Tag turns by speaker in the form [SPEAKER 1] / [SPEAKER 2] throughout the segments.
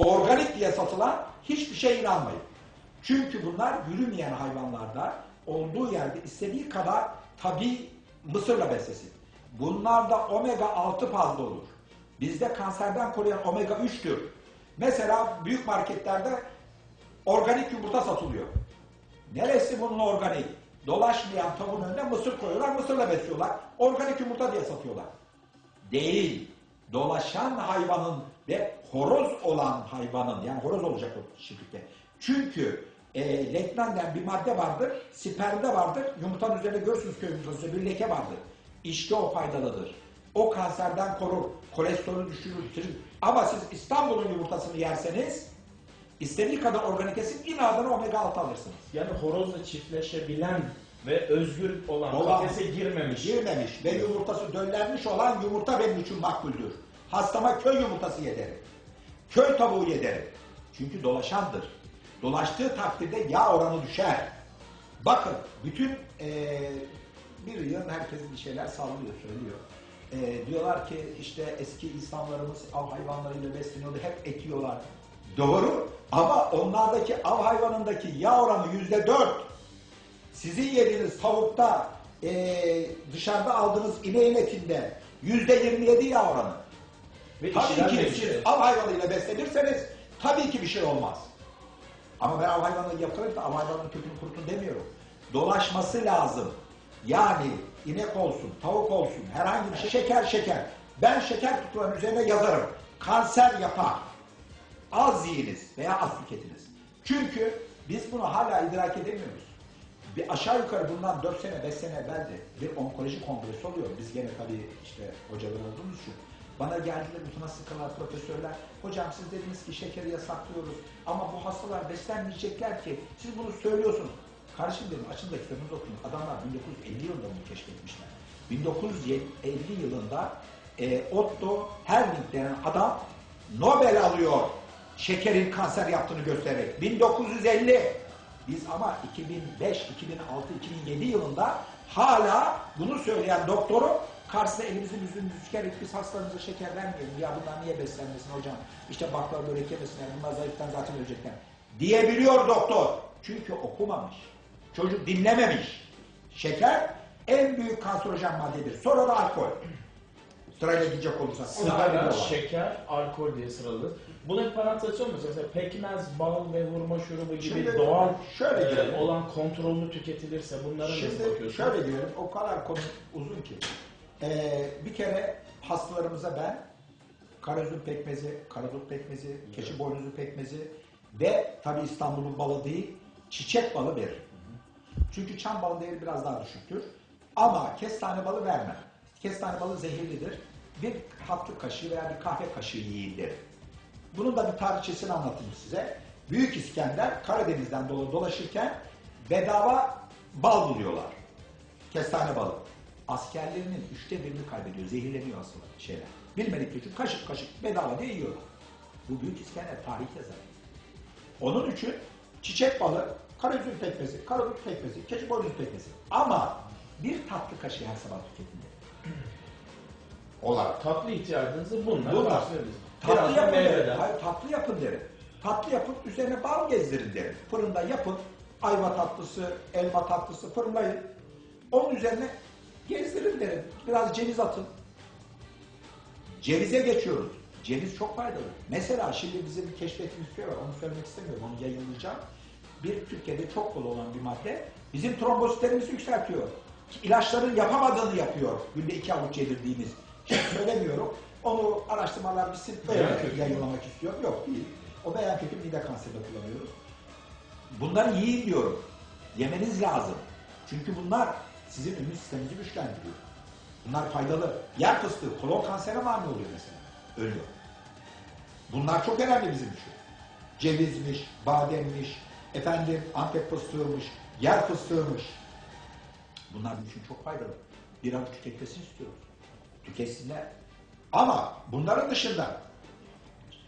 [SPEAKER 1] organik diye satılan hiçbir şeye inanmayın. Çünkü bunlar yürümeyen hayvanlarda olduğu yerde istediği kadar tabi mısırla beslesin. Bunlarda omega 6 fazla olur. Bizde kanserden koruyan omega 3'tür. Mesela büyük marketlerde organik yumurta satılıyor. Neresi bunun organik? Dolaşmayan tavuğun önüne mısır koyuyorlar, mısırla besliyorlar. Organik yumurta diye satıyorlar. Değil. Dolaşan hayvanın ve horoz olan hayvanın, yani horoz olacak o çiftlikte. Çünkü e, letnan denen bir madde vardır, spermde vardır. Yumurtanın üzerinde görürsünüz köy yumurtasında bir leke vardır. İşte o faydalıdır. O kanserden korur, kolesterolü düşürür, bitirir. Ama siz İstanbul'un yumurtasını yerseniz istediği kadar organik esin inadına omega 6 alırsınız.
[SPEAKER 2] Yani horozla çiftleşebilen ve özgür olan,
[SPEAKER 1] Olan.
[SPEAKER 2] kafese girmemiş.
[SPEAKER 1] Girmemiş ve yumurtası döllenmiş olan yumurta benim için makbuldür. Hastama köy yumurtası yederim. Köy tavuğu yederim. Çünkü dolaşandır. Dolaştığı takdirde yağ oranı düşer. Bakın bütün eee bir yıl herkes bir şeyler sallıyor, söylüyor. Eee, diyorlar ki işte eski insanlarımız av hayvanlarıyla besleniyordu, hep et yiyorlar. Doğru ama onlardaki av hayvanındaki yağ oranı yüzde dört. Sizin yediğiniz tavukta eee, dışarıda aldığınız ineğin etinde yüzde 27 yağ oranı.
[SPEAKER 2] Ve
[SPEAKER 1] Tabii ki
[SPEAKER 2] de
[SPEAKER 1] siz av hayvanıyla beslenirseniz tabii ki bir şey olmaz. Ama ben av hayvanını yaparım da av hayvanının kökünü kurutun demiyorum. Dolaşması lazım. Yani inek olsun, tavuk olsun, herhangi bir şey. Şeker şeker. Ben şeker kutularının üzerine yazarım. Kanser yapar. Az yiyiniz veya az tüketiniz. Çünkü biz bunu hala idrak edemiyoruz. Bir aşağı yukarı bundan 4 sene 5 sene evveldi bir onkoloji kongresi oluyor. Biz gene tabii işte hocalar olduğumuz için. Bana geldiler mütenassıkalar, profesörler. Hocam siz dediniz ki şekeri yasaklıyoruz. Ama bu hastalar beslenmeyecekler ki. Siz bunu söylüyorsunuz. Kardeşim dedim açın da kitabınızı okuyun. Adamlar 1950 yılında bunu keşfetmişler. 1950 yılında e, Otto Herling denen adam Nobel alıyor şekerin kanser yaptığını göstererek. 1950. Biz ama 2005, 2006, 2007 yılında hala bunu söyleyen doktoru karşısına elimizin yüzümüzü tükerek biz hastalarımıza şeker vermeyelim. Ya bunlar niye beslenmesin hocam? İşte baklava börek yemesinler. Bunlar zayıftan zaten ölecekler. Diyebiliyor doktor. Çünkü okumamış. Çocuk dinlememiş. Şeker en büyük kanserojen maddedir. Sonra da alkol. Sırayla gidecek olursak.
[SPEAKER 2] Sigara, şeker, alkol diye sıralı. Buna bir parantez açıyor musun? Mesela pekmez, bal ve hurma şurubu gibi
[SPEAKER 1] Şimdi
[SPEAKER 2] doğal
[SPEAKER 1] şöyle
[SPEAKER 2] e,
[SPEAKER 1] diyelim.
[SPEAKER 2] olan kontrollü tüketilirse bunlara nasıl
[SPEAKER 1] Şimdi
[SPEAKER 2] bakıyorsun?
[SPEAKER 1] şöyle diyelim, o kadar konu uzun ki. Ee, bir kere hastalarımıza ben karaüzüm pekmezi, karadut pekmezi, keçi boynuzu pekmezi ve tabii İstanbul'un balı değil, çiçek balı veririm. Çünkü çam balı değeri biraz daha düşüktür. Ama kestane balı vermem. Kestane balı zehirlidir. Bir tatlı kaşığı veya bir kahve kaşığı yiyin derim. Bunun da bir tarihçesini anlatayım size. Büyük İskender Karadeniz'den dolaşırken bedava bal buluyorlar. Kestane balı. Askerlerinin üçte birini kaybediyor. Zehirleniyor aslında şeyler. Bilmedikleri için kaşık kaşık bedava diye yiyorlar. Bu Büyük İskender tarih yazar. Onun için çiçek balı, karaüzüm pekmezi, karadut pekmezi, keçi boynuz pekmezi. Ama bir tatlı kaşığı her sabah tüketin Olarak.
[SPEAKER 2] Tatlı ihtiyacınızı bunlar
[SPEAKER 1] Bunlar. Tatlı
[SPEAKER 2] Biraz da
[SPEAKER 1] yapın derim.
[SPEAKER 2] meyveden.
[SPEAKER 1] Hayır, tatlı yapın derim. Tatlı yapıp üzerine bal gezdirin derim. Fırında yapın. Ayva tatlısı, elma tatlısı fırınlayın. Onun üzerine gezdirin derim. Biraz ceviz atın. Cevize geçiyoruz. Ceviz çok faydalı. Mesela şimdi bizim keşfettiğimiz bir şey var. Onu söylemek istemiyorum. Onu yayınlayacağım. Bir Türkiye'de çok bol olan bir madde. Bizim trombositlerimizi yükseltiyor. İlaçların yapamadığını yapıyor. Günde iki avuç yedirdiğimiz. Şimdi söylemiyorum. Onu araştırmalar bitsin. Öyle
[SPEAKER 2] Beyan kökü.
[SPEAKER 1] yayınlamak istiyorum. Yok değil. O beyan kökü mide kanserinde kullanıyoruz. Bunları yiyin diyorum. Yemeniz lazım. Çünkü bunlar sizin immün sisteminizi güçlendiriyor. Bunlar faydalı. Yer fıstığı kolon kansere mani oluyor mesela. Ölüyor. Bunlar çok önemli bizim için. Cevizmiş, bademmiş, efendim antep fıstığıymış, yer fıstığıymış. Bunlar için çok faydalı. Bir avuç tüketmesini istiyoruz. Tüketsinler. Ama bunların dışında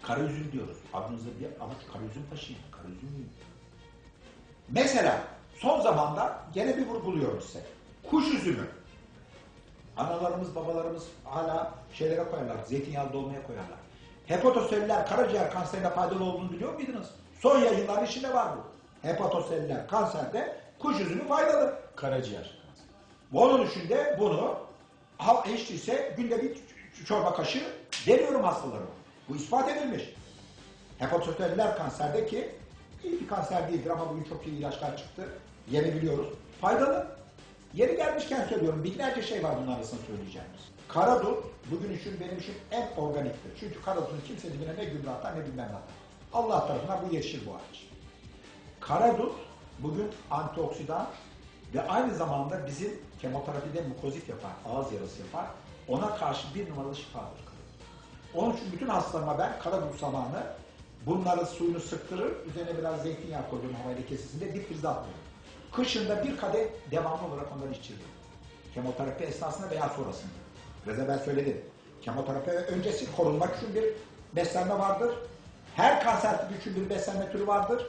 [SPEAKER 1] kara üzüm diyoruz. Aklınızda bir avuç kara üzüm taşıyın. Kara üzüm yiyin. Mesela son zamanda gene bir vurguluyorum size. Kuş üzümü. Analarımız, babalarımız hala şeylere koyarlar. Zeytinyağlı dolmaya koyarlar. Hepatoselüler karaciğer kanserine faydalı olduğunu biliyor muydunuz? Son yayınların içinde var bu. Hepatoselüler kanserde kuş üzümü faydalı.
[SPEAKER 2] Karaciğer.
[SPEAKER 1] Onun için de bunu hiç değilse günde bir çorba kaşığı veriyorum hastalarıma. Bu ispat edilmiş. Hepatoselüler kanserdeki iyi bir kanser değildir ama bugün çok iyi ilaçlar çıktı. Yeni biliyoruz. Faydalı. Yeri gelmişken söylüyorum. Binlerce şey var bunun arasında söyleyeceğimiz. Karadut bugün için benim için en organiktir. Çünkü karadutun kimse dibine ne gübre ne bilmem atar. Allah tarafından bu yetişir bu ağaç. Karadut bugün antioksidan ve aynı zamanda bizim kemoterapide mukozit yapar, ağız yarası yapar. Ona karşı bir numaralı şifadır karadut. Onun için bütün hastalarıma ben karadut zamanı bunları suyunu sıktırır, üzerine biraz zeytinyağı koyuyorum havayla kesesinde dip frize atmıyorum. Kışında bir kadeh devamlı olarak onları içiriyorum. Kemoterapi esnasında veya sonrasında. Biraz evvel söyledim. Kemoterapi öncesi korunmak için bir beslenme vardır. Her kanser tipi için bir beslenme türü vardır.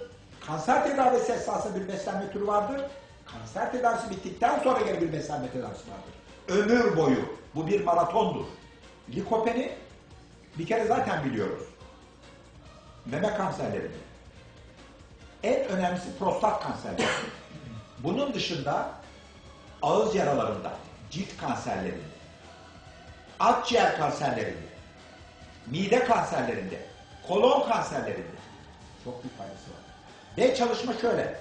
[SPEAKER 1] Kanser tedavisi esnasında bir beslenme türü vardır. Kanser tedavisi bittikten sonra gene bir beslenme tedavisi vardır. Ömür boyu. Bu bir maratondur. Likopeni bir kere zaten biliyoruz. Meme kanserlerinde. En önemlisi prostat kanserleri. Bunun dışında ağız yaralarında, cilt kanserlerinde, akciğer kanserlerinde, mide kanserlerinde, kolon kanserlerinde çok büyük faydası var. Ve çalışma şöyle.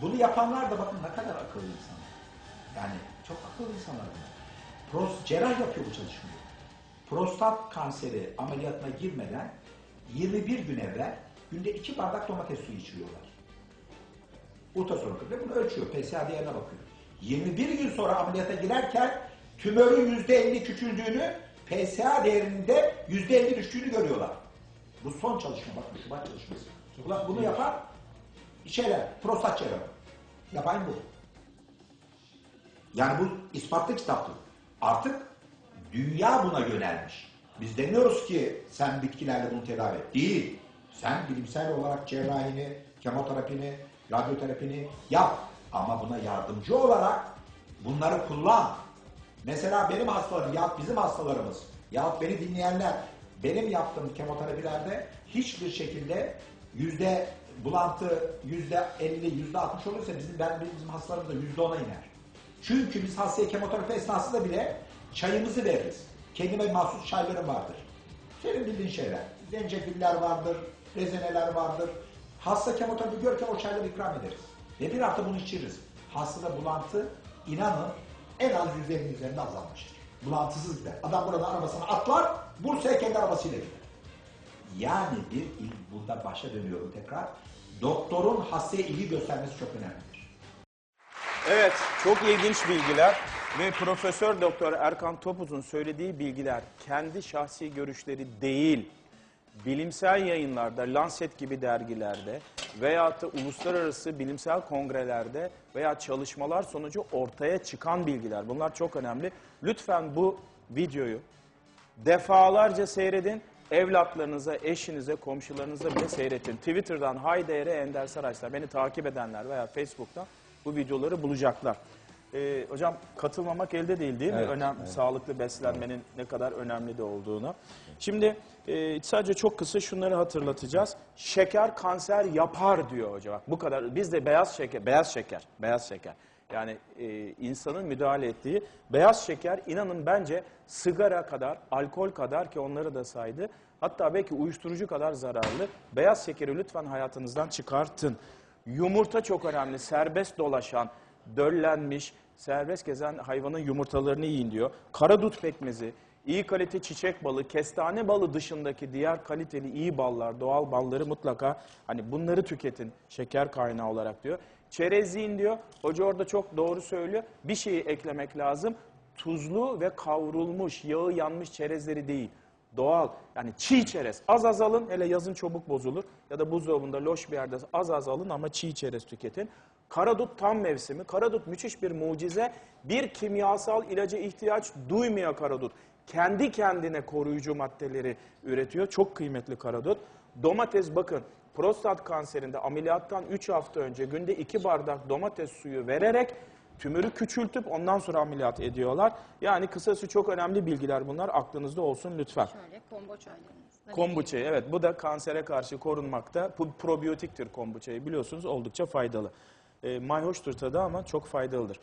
[SPEAKER 1] Bunu yapanlar da bakın ne kadar akıllı insanlar. Yani çok akıllı insanlar bunlar. Pros, cerrah yapıyor bu çalışmayı. Prostat kanseri ameliyatına girmeden 21 gün evvel günde 2 bardak domates suyu içiriyorlar. Ultrasonografide bunu ölçüyor. PSA değerine bakıyor. 21 gün sonra ameliyata girerken tümörün %50 küçüldüğünü, PSA değerinde %50 düştüğünü görüyorlar. Bu son çalışma bakın Şubat çalışması. Bunu yapan şeyler, prostat cerrahı. Yapan bu. Yani bu ispatlı kitaptır. Artık dünya buna yönelmiş. Biz demiyoruz ki sen bitkilerle bunu tedavi et. Değil. Sen bilimsel olarak cerrahini, kemoterapini, radyoterapini yap. Ama buna yardımcı olarak bunları kullan. Mesela benim hastalarım, ya bizim hastalarımız, ya beni dinleyenler, benim yaptığım kemoterapilerde hiçbir şekilde yüzde bulantı yüzde 50, yüzde 60 olursa bizim ben bizim hastalarımız da yüzde 10'a iner. Çünkü biz hastaya kemoterapi esnasında bile çayımızı veririz. Kendime mahsus çaylarım vardır. Senin bildiğin şeyler. Zencefiller vardır, rezeneler vardır. Hasta kemoterapi görürken o çayları ikram ederiz. Ve bir hafta bunu içiririz. Hastada bulantı inanın en az %50'nin üzerinde azalmıştır. Bulantısız gider. Adam burada arabasına atlar, Bursa'ya kendi arabasıyla gider. Yani bir il, burada başa dönüyorum tekrar. Doktorun hastaya ilgi göstermesi çok önemlidir.
[SPEAKER 3] Evet, çok ilginç bilgiler ve Profesör Doktor Erkan Topuz'un söylediği bilgiler kendi şahsi görüşleri değil, bilimsel yayınlarda, Lancet gibi dergilerde veyahut da uluslararası bilimsel kongrelerde veya çalışmalar sonucu ortaya çıkan bilgiler. Bunlar çok önemli. Lütfen bu videoyu defalarca seyredin. Evlatlarınıza, eşinize, komşularınıza bile seyretin. Twitter'dan Haydere Ender Saraçlar beni takip edenler veya Facebook'tan bu videoları bulacaklar. Ee, hocam katılmamak elde değil değil mi?
[SPEAKER 4] Evet,
[SPEAKER 3] Önem, Sağlıklı beslenmenin ne kadar önemli de olduğunu. Şimdi e, sadece çok kısa şunları hatırlatacağız. Şeker kanser yapar diyor hocam. Bu kadar. Biz de beyaz şeker, beyaz şeker, beyaz şeker. Yani e, insanın müdahale ettiği beyaz şeker inanın bence sigara kadar, alkol kadar ki onları da saydı. Hatta belki uyuşturucu kadar zararlı. Beyaz şekeri lütfen hayatınızdan çıkartın. Yumurta çok önemli. Serbest dolaşan, döllenmiş, serbest gezen hayvanın yumurtalarını yiyin diyor. Karadut pekmezi, iyi kalite çiçek balı, kestane balı dışındaki diğer kaliteli iyi ballar, doğal balları mutlaka hani bunları tüketin şeker kaynağı olarak diyor. Çerez yiyin diyor. Hoca orada çok doğru söylüyor. Bir şeyi eklemek lazım. Tuzlu ve kavrulmuş, yağı yanmış çerezleri değil. Doğal yani çiğ çerez az az alın hele yazın çabuk bozulur ya da buzdolabında loş bir yerde az az alın ama çiğ çerez tüketin. Karadut tam mevsimi. Karadut müthiş bir mucize. Bir kimyasal ilaca ihtiyaç duymuyor karadut. Kendi kendine koruyucu maddeleri üretiyor. Çok kıymetli karadut. Domates bakın prostat kanserinde ameliyattan 3 hafta önce günde 2 bardak domates suyu vererek tümörü küçültüp ondan sonra ameliyat ediyorlar. Yani kısası çok önemli bilgiler bunlar. Aklınızda olsun lütfen.
[SPEAKER 5] Şöyle çaylarımız.
[SPEAKER 3] Kombuçayı evet bu da kansere karşı korunmakta. Bu probiyotiktir kombuçayı biliyorsunuz oldukça faydalı. E, mayhoştur tadı ama çok faydalıdır.